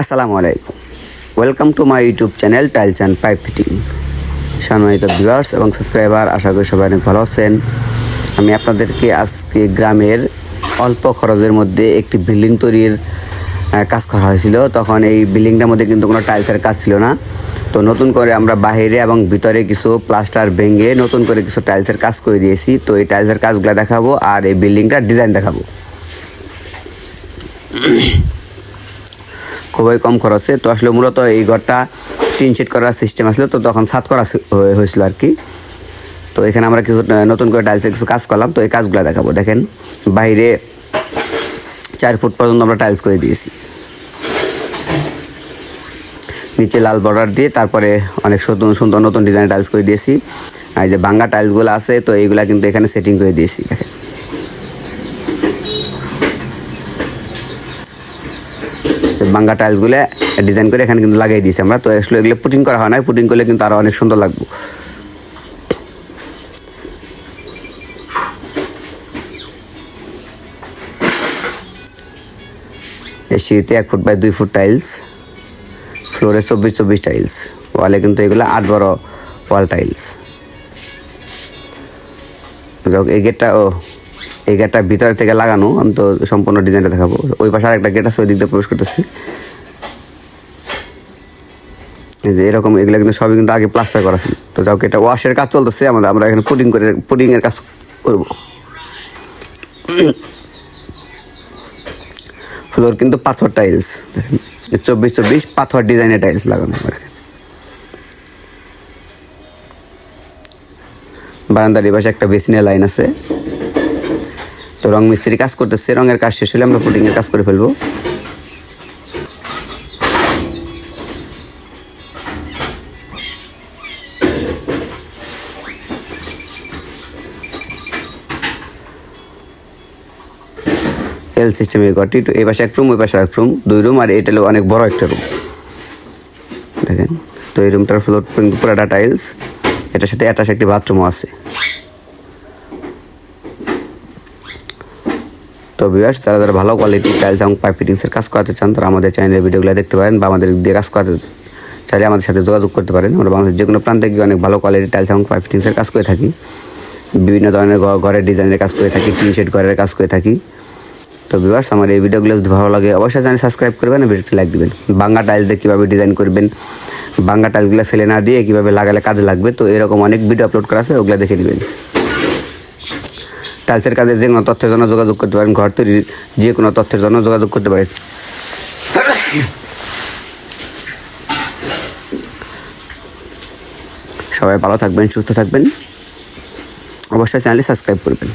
আসসালামু আলাইকুম। Welcome to my YouTube channel tiles and pipe fitting সম্মানিত ভিউয়ার্স এবং সাবস্ক্রাইবার আশা করি সবাই অনেক ভালো আছেন। আমি আপনাদেরকে আজকে গ্রামের অল্প খরচের মধ্যে একটি বিল্ডিং তৈরির কাজ করা হয়েছিল। তখন এই বিল্ডিংটার মধ্যে কিন্তু কোনো টাইলসের কাজ ছিল না। তো নতুন করে আমরা বাইরে এবং ভিতরে কিছু প্লাস্টার ভেঙে নতুন করে কিছু টাইলসের কাজ করে দিয়েছি। তো এই টাইলসের কাজগুলো দেখাবো আর এই বিল্ডিংটার ডিজাইন দেখাবো। খুবই কম খরচে তো আসলে মূলত এই ঘরটা তিন সেট করার সিস্টেম আসলে তো তখন সাত করা হয়েছিল আর কি। তো এখানে আমরা কিছু নতুন করে টাইলসের কিছু কাজ করলাম। তো এই কাজগুলো দেখাবো। দেখেন, বাইরে চার ফুট পর্যন্ত আমরা টাইলস করে দিয়েছি। নিচে লাল বর্ডার দিয়ে তারপরে অনেক সুন্দর সুন্দর নতুন ডিজাইনের টাইলস করে দিয়েছি। আর যে বাঙ্গা টাইলসগুলো আছে, তো এইগুলা কিন্তু এখানে সেটিং করে দিয়েছি। দেখেন। বাঙ্গা টাইলসগুলো ডিজাইন করে এখানে কিন্তু লাগিয়ে দিয়েছি আমরা। তো আসলে এগুলো পুটিং করা হয় না পুটিং করলে কিন্তু আরও অনেক সুন্দর লাগবে। সিঁড়িতে এক ফুট বাই দুই ফুট টাইলস ফ্লোরে চব্বিশ চব্বিশ টাইলস ওয়ালে কিন্তু এগুলো আট বড় ওয়াল টাইলস এই গেটটা ও এই গেটটা ভিতরে থেকে লাগানো, আমি তো সম্পূর্ণ ডিজাইনটা দেখাবো। ওই পাশে আরেকটা গেট আছে, ওই দিক দিয়ে প্রবেশ করতেছি। এই যে এরকম এগুলো কিন্তু সবই কিন্তু আগে প্লাস্টার করা ছিল। তো যাক এটা ওয়াশের কাজ চলতেছে আমাদের আমরা এখানে পুডিং করে পুডিংয়ের কাজ করব। ফ্লোর কিন্তু পাথর টাইলস দেখেন। চব্বিশ চব্বিশ পাথর ডিজাইনের টাইলস লাগানো বারান্দার এই পাশে একটা বেসিনের লাইন আছে। তো রং মিস্ত্রি কাজ করতেছে, রঙের কাজ শেষ হলে আমরা পুডিংয়ের কাজ করে ফেলব। এল সিস্টেম এই ঘরটি এই পাশে এক রুম ওই পাশে এক রুম দুই রুম আর এটা অনেক বড় একটা রুম দেখেন, তো এই রুমটার ফ্লোর পুরাটা টাইলস এটার সাথে অ্যাটাচ একটি বাথরুমও আছে। তো ভিউয়ার্স যারা যারা ভালো কোয়ালিটি টাইলস এবং পাইপ ফিটিংসের কাজ করাতে চান, তারা আমাদের চ্যানেলের ভিডিওগুলো দেখতে পারেন বা আমাদের দিয়ে কাজ করাতে চাইলে আমাদের সাথে যোগাযোগ করতে পারেন। আমরা বাংলাদেশের যে কোনো প্রান্তে গিয়ে অনেক ভালো কোয়ালিটি টাইলস এবং পাইপ ফিটিংসের কাজ করে থাকি। বিভিন্ন ধরনের ঘরের ডিজাইনের কাজ করে থাকি, টিন শেড ঘরের কাজ করে থাকি। তো ভিউয়ার্স আমার এই ভিডিওগুলো যদি ভালো লাগে, অবশ্যই চ্যানেল সাবস্ক্রাইব করবেন ভিডিওটি লাইক দিবেন। বাঙ্গা টাইলস দিয়ে কীভাবে ডিজাইন করবেন বাঙ্গা টাইলসগুলো ফেলে না দিয়ে কীভাবে লাগালে কাজে লাগবে, তো এরকম অনেক ভিডিও আপলোড করা আছে, ওগুলো দেখে নেবেন। টাইলসের কাজে যে কোনো তথ্যের জন্য যোগাযোগ করতে পারেন, ঘর তৈরির যে কোনো তথ্যের জন্য যোগাযোগ করতে পারেন। সবাই ভালো থাকবেন, সুস্থ থাকবেন। অবশ্যই চ্যানেলটি সাবস্ক্রাইব করবেন।